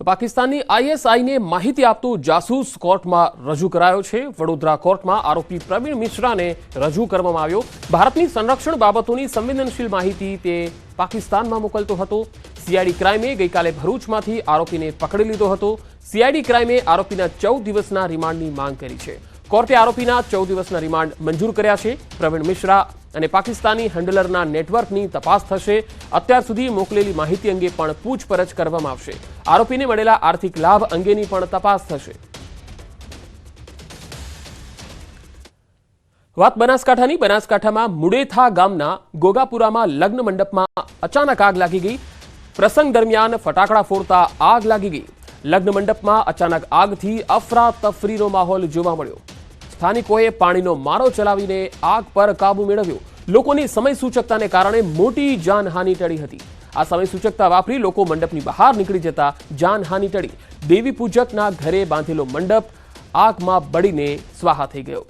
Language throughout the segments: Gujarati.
તો પાકિસ્તાનની આઈએસઆઈને માહિતી આપતો જાસૂસ કોર્ટમાં રજૂ કરાયો છે. વડોદરા કોર્ટમાં આરોપી પ્રવીણ મિશ્રાને રજૂ કરવામાં આવ્યો. ભારતની સંરક્ષણ બાબતોની સંવેદનશીલ માહિતી તે પાકિસ્તાનમાં મોકલતો હતો. સીઆઈડી ક્રાઇમે ગઈકાલે ભરૂચમાંથી આરોપીને પકડી લીધો હતો. સીઆઈડી ક્રાઇમે આરોપીના ચૌદ દિવસના રિમાન્ડની માંગ કરી છે. કોર્ટે આરોપીના ચૌદ દિવસના રિમાન્ડ મંજૂર કર્યા છે. પ્રવીણ મિશ્રા અને પાકિસ્તાની હેન્ડલરના નેટવર્કની તપાસ થશે. અત્યાર સુધી મોકલેલી માહિતી અંગે પણ પૂછપરછ કરવામાં આવશે. આરોપીને મળેલા આર્થિક લાભ અંગેની પણ તપાસ થશે. વાત બનાસકાંઠાની. બનાસકાંઠામાં મુડેથા ગામના ગોગાપુરામાં લગ્ન મંડપમાં અચાનક આગ લાગી ગઈ. પ્રસંગ દરમિયાન ફટાકડા ફોડતા આગ લાગી ગઈ. લગ્ન મંડપમાં અચાનક આગથી અફરાતફરીનો માહોલ જોવા મળ્યો. સ્થાનિકોએ પાણીનો મારો ચલાવીને આગ પર કાબુ મેળવ્યો. લોકોની સમય સૂચકતાને કારણે મોટી જાનહાનિ ટળી હતી. આ સમય સૂચકતા વાપરી લોકો મંડપની બહાર નીકળી જતા જાનહાનિ ટળી. દેવી પૂજકના ઘરે બાંધેલો મંડપ આગમાં બળીને સ્વાહા થઈ ગયો.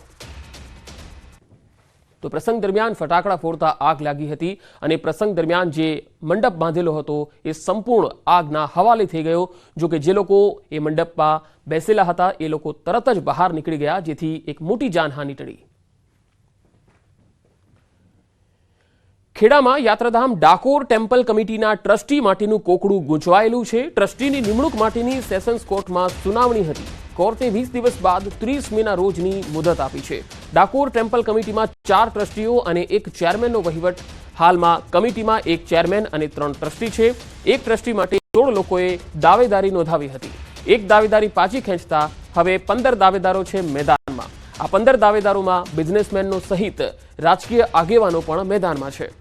તો પ્રસંગ દરમિયાન ફટાકડા ફોડતા આગ લાગી હતી અને પ્રસંગ દરમિયાન જે મંડપ બાંધેલો હતો એ સંપૂર્ણ આગના હવાલે થઈ ગયો. જો કે જે લોકો એ મંડપમાં બેસેલા હતા, એ લોકો તરત જ બહાર નીકળી ગયા, જેથી એક મોટી જાનહાનિ ટળી. ખેડામાં યાત્રાધામ ડાકોર ટેમ્પલ કમિટીના ટ્રસ્ટી માટેનું કોકડું ગૂંચવાયેલું છે. ટ્રસ્ટીની નિમણૂક માટેની સેશન્સ કોર્ટમાં સુનાવણી હતી. કોર્ટે વીસ દિવસ બાદ ત્રીસ મેના રોજની મુદત આપી છે. ડાકોર ટેમ્પલ કમિટીમાં ચાર ટ્રસ્ટીઓ અને એક ચેરમેનનો વહીવટ. હાલમાં કમિટીમાં એક ચેરમેન અને ત્રણ ટ્રસ્ટી છે. એક ટ્રસ્ટી માટે સોળ લોકોએ દાવેદારી નોંધાવી હતી. એક દાવેદારી પાછી ખેંચતા હવે પંદર દાવેદારો છે મેદાનમાં. આ પંદર દાવેદારોમાં બિઝનેસમેનનો સહિત રાજકીય આગેવાનો પણ મેદાનમાં છે.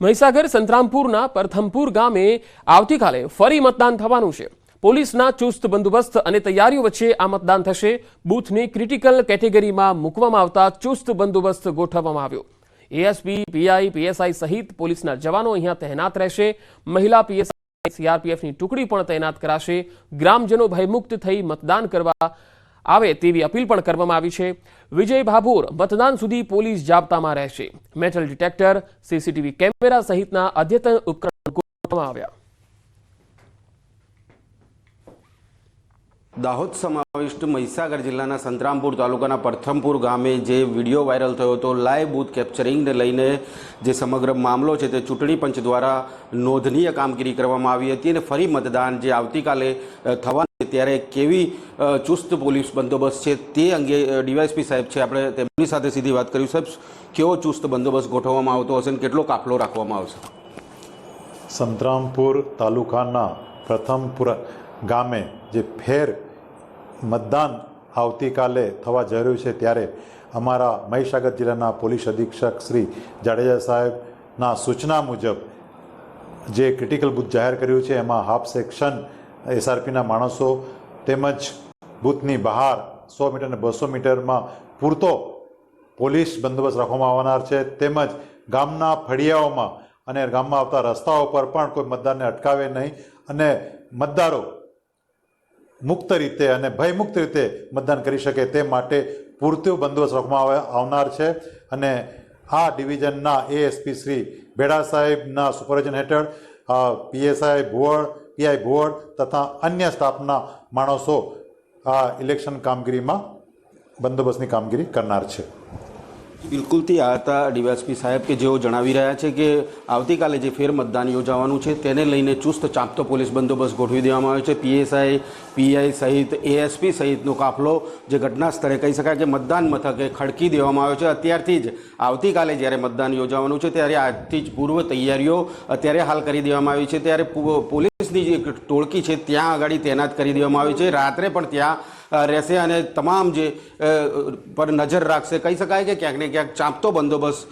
મહીસાગર સંતરામપુરના પ્રથમપુર ગામે આવતીકાલે ફરી મતદાન થવાનું છે. પોલીસના ચુસ્ત બંદોબસ્ત અને તૈયારીઓ વચ્ચે આ મતદાન થશે. બૂથને ક્રિટિકલ કેટેગરીમાં મૂકવામાં આવતા ચુસ્ત બંદોબસ્ત ગોઠવવામાં આવ્યો. એએસપી પીઆઈ પીએસઆઈ સહિત પોલીસના જવાનો અહીંયા તહેનાત રહેશે. મહિલા પીએસઆઈ સીઆરપીએફની ટુકડી પણ તૈનાત કરાશે. ગ્રામજનો ભયમુક્ત થઈ મતદાન કરવા આવે તેવી અપીલ પણ કરવામાં આવી છે. વિજય ભાભોર મતદાન સુધી પોલીસ જાબતામાં રહેશે. મેટલ ડિટેક્ટર સીસીટીવી કેમેરા સહિતના અદ્યતન ઉપકરણ આવ્યા. દાહોદ સમાવિષ્ટ મહીસાગર જિલ્લાના સંતરામપુર તાલુકાના પ્રથમપુર ગામે જે વીડિયો વાયરલ થયો હતો, લાઈવ બૂથ કેપ્ચરિંગને લઈને જે સમગ્ર મામલો છે તે ચૂંટણી પંચ દ્વારા નોંધનીય કામગીરી કરવામાં આવી હતી અને ફરી મતદાન જે આવતીકાલે છે ત્યારે કેવી ચુસ્ત પોલીસ બંદોબસ્ત છે તે અંગે ડીવાયસપી સાહેબ છે, આપણે તેમની સાથે સીધી વાત કરી. સાહેબ, કેવો ચુસ્ત બંદોબસ્ત ગોઠવવામાં આવતો હશે અને કેટલો કાફલો રાખવામાં આવશે? સંતરામપુર તાલુકાના પ્રથમપુર ગામે જે ફેર મતદાન આવતીકાલે થવા રહ્યું છે ત્યારે અમારા મહીસાગર જિલ્લાના પોલીસ અધિક્ષક શ્રી જાડેજા સાહેબના સૂચના મુજબ જે ક્રિટિકલ બૂથ જાહેર કર્યું છે, એમાં હાફ સેક્શન એસઆરપીના માણસો તેમજ બૂથની બહાર સો મીટર અને બસો મીટરમાં પૂરતો પોલીસ બંદોબસ્ત રાખવામાં આવનાર છે. તેમજ ગામના ફળિયાઓમાં અને ગામમાં આવતા રસ્તાઓ પર પણ કોઈ મતદારને અટકાવે નહીં અને મતદારો મુક્ત રીતે અને ભયમુક્ત રીતે મતદાન કરી શકે તે માટે પૂરતો બંદોબસ્ત રાખવામાં આવે- આવનાર છે. અને આ ડિવિઝનના એએસપી શ્રી બેડા સાહેબના સુપરવિઝન હેઠળ પીએસઆઈ ભુવળ પીઆઈ ભુવળ તથા અન્ય સ્ટાફના માણસો આ ઇલેક્શન કામગીરીમાં બંદોબસ્તની કામગીરી કરનાર છે. બિલકુલથી આ હતા ડીવાયસપી સાહેબ કે જેઓ જણાવી રહ્યા છે કે આવતીકાલે જે ફેર મતદાન યોજાવાનું છે તેને લઈને ચુસ્ત ચાંપતો પોલીસ બંદોબસ્ત ગોઠવી દેવામાં આવ્યો છે. પીએસઆઈ, પીઆઈ સહિત એએસપી સહિતનો કાફલો જે ઘટના સ્થળે કહી શકાય કે મતદાન મથકે ખડકી દેવામાં આવ્યો છે. અત્યારથી જ આવતીકાલે જ્યારે મતદાન યોજાવાનું છે ત્યારે આજથી જ પૂર્વ તૈયારીઓ અત્યારે હાલ કરી દેવામાં આવી છે. ત્યારે પોલીસની જે ટોળકી છે ત્યાં આગળ તૈનાત કરી દેવામાં આવી છે. રાત્રે પણ ત્યાં રહેશે અને તમામ જે પર નજર રાખશે. કહી શકાય કે ક્યાંક ને ક્યાંક ચાંપતો બંદોબસ્ત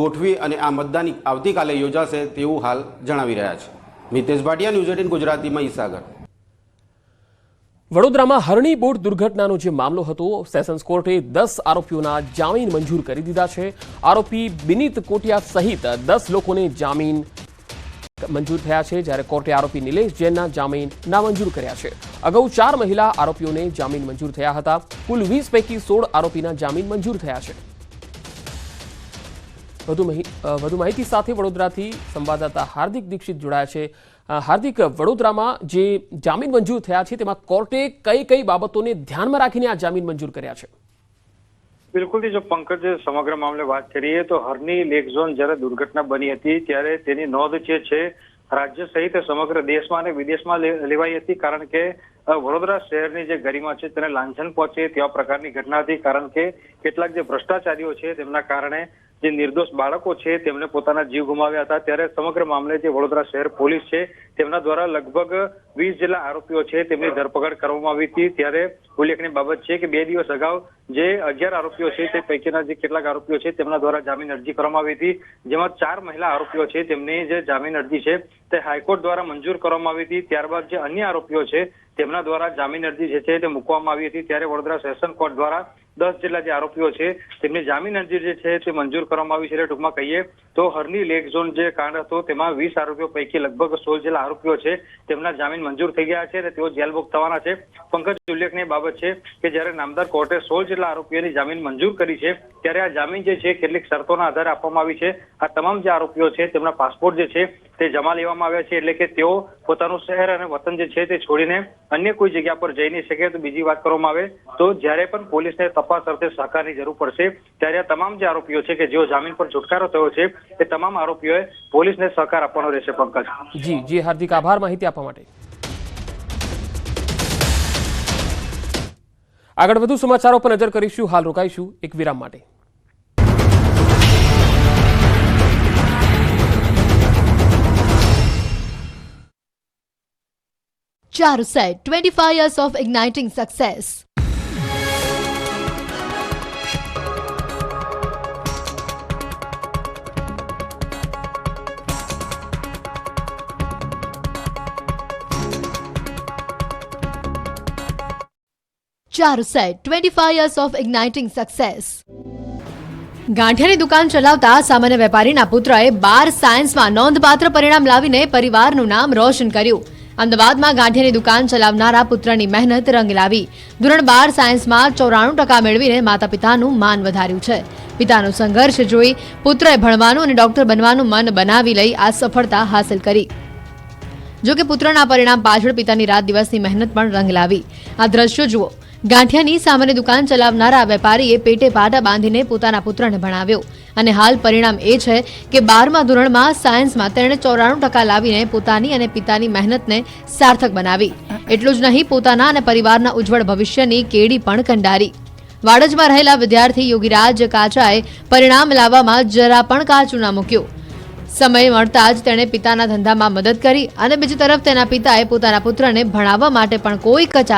ગોઠવી અને આ મતદાન આવતીકાલે યોજાશે તેવું હાલ જણાવી રહ્યા છે. મિતેશ ભાટિયા, ન્યૂઝ એટીન ગુજરાતી ઈસાગર. વડોદરામાં હરણી બોટ દુર્ઘટનાનો જે મામલો હતો, સેશન્સ કોર્ટે દસ આરોપીઓના જામીન મંજૂર કરી દીધા છે. આરોપી બિનીત કોટિયા સહિત દસ લોકોને જામીન મંજૂર થયા છે જ્યારે કોર્ટે આરોપી નિલેશ જૈનના જામીન નામંજૂર કર્યા છે. અગાઉ ચાર મહિલા આરોપીઓને જામીન મંજૂર થયા હતા. કુલ વીસ પૈકી સોળ આરોપીના જામીન મંજૂર થયા છે. વધુ માહિતી સાથે વડોદરાથી સંવાદદાતા હાર્દિક દીક્ષિત જોડાયા છે. હાર્દિક, વડોદરામાં જે જામીન મંજૂર થયા છે તેમાં કોર્ટે કઈ કઈ બાબતોને ધ્યાનમાં રાખીને આ જામીન મંજૂર કર્યા છે? બિલકુલ જો પંકજ સમગ્ર મામલે વાત કરીએ તો હરની લેક ઝોન જ્યારે દુર્ઘટના બની હતી ત્યારે તેની નોંધ જે છે, રાજ્ય સહિત સમગ્ર દેશમાં અને વિદેશમાં લેવાઈ હતી કારણ કે વડોદરા શહેરની જે ગરિમા છે તેને લાંછન પહોંચે તેવા પ્રકારની ઘટના હતી કારણ કે કેટલાક જે ભ્રષ્ટાચારીઓ છે તેમના કારણે જે નિર્દોષ બાળકો છે, તેમને પોતાના જીવ ગુમાવ્યા હતા. ત્યારે સમગ્ર મામલે જે વડોદરા શહેર પોલીસ છે, તેમના દ્વારા લગભગ વીસ જેટલા આરોપીઓ છે, તેમની ધરપકડ કરવામાં આવી હતી. ત્યારે ઉલ્લેખનીય બાબત છે કે બે દિવસ અગાઉ જે અગિયાર આરોપીઓ છે, તે પૈકીના જે કેટલાક આરોપીઓ છે, તેમના દ્વારા જામીન અરજી કરવામાં આવી હતી. જેમાં ચાર મહિલા આરોપીઓ છે, તેમની જે જામીન અરજી છે, તે હાઈકોર્ટ દ્વારા મંજૂર કરવામાં આવી હતી. ત્યારબાદ જે અન્ય આરોપીઓ છે, તેમના દ્વારા જામીન અરજી જે છે, તે મૂકવામાં આવી હતી. ત્યારે વડોદરા સેશન કોર્ટ દ્વારા દસ જેટલા જે આરોપીઓ છે, તેમની જામીન અરજી જે છે તે મંજૂર કરવામાં આવી છે. એટલે ટૂંકમાં કહીએ તો હરની લેક ઝોન જે કાંડ હતો, તેમાં વીસ આરોપીઓ પૈકી લગભગ સોળ જેટલા આરોપીઓ છે, તેમના જામીન મંજૂર થઈ ગયા છે અને તેઓ જેલ થવાના છે. પંકજ, ઉલ્લેખનીય બાબત છે કે જ્યારે નામદાર કોર્ટે સોળ જેટલા આરોપીઓની જામીન મંજૂર કરી છે, ત્યારે આ જામીન જે છે કેટલીક શરતોના આધારે આપવામાં આવી છે. આ તમામ જે આરોપીઓ છે, તેમના પાસપોર્ટ જે છે તે જમા લેવામાં આવ્યા છે, એટલે કે તેઓ પોતાનું શહેર અને વતન જે છે તે છોડીને અન્ય કોઈ જગ્યા પર જઈ નહીં શકે તો બીજી વાત કરવામાં આવે તો જ્યારે પણ પોલીસને તપાસ અર્થે સહકારની જરૂર પડશે. ત્યારે આ તમામ જે આરોપીઓ છે કે જેઓ જામીન પર છુટકારો થયો છે એ તમામ આરોપીઓએ પોલીસને સહકાર આપવાનો રહેશે પંકજ. જી જી હાર્દિક આભાર માહિતી આપવા માટે. આગળ વધુ સમાચારો પર નજર કરીશું હાલ રોકાઈશું એક વિરામ માટે. Charuset, 25 years of igniting success. Charuset, 25 years of igniting success. ગાંઠિયાની દુકાન ચલાવતા સામાન્ય વેપારીના પુત્રએ બાર સાયન્સમાં નોંધપાત્ર પરિણામ લાવીને પરિવારનું નામ રોશન કર્યું. અમદાવાદમાં ગાંઠિયાની દુકાન ચલાવનારા પુત્રની મહેનત રંગ લાવી. ધોરણ બાર સાયન્સમાં ચોરાણું ટકા મેળવીને માતા પિતાનું માન વધાર્યું છે. પિતાનો સંઘર્ષ જોઈ પુત્રએ ભણવાનું અને ડોક્ટર બનવાનું મન બનાવી લઈ આ સફળતા હાંસલ કરી. જો કે પુત્રના પરિણામ પાછળ પિતાની રાત દિવસની મહેનત પણ રંગ લાવી. આ દ્રશ્યો જુઓ. ગાંઠિયાની સામાન્ય દુકાન ચલાવનારા વેપારીએ પેટે પાટા બાંધીને પોતાના પુત્રને ભણાવ્યો. અને હાલ પરિણામ એ છે કે બારમા ધોરણમાં સાયન્સમાં તેણે ચોરાણું ટકા લાવીને પોતાની અને પિતાની મહેનતને સાર્થક બનાવી. એટલું જ નહીં, પોતાના અને પરિવારના ઉજ્જવળ ભવિષ્યની કેડી પણ કંડારી. વાડજમાં રહેલા વિદ્યાર્થી યોગીરાજ કાચાએ પરિણામ લાવવામાં જરા પણ કાચું ના મૂક્યું. સમય મળતા જ તેણે પિતાના ધંધામાં મદદ કરી અને બીજી તરફ તેના પિતાએ પોતાના પુત્રને ભણાવવા માટે પણ કોઈ કચાશ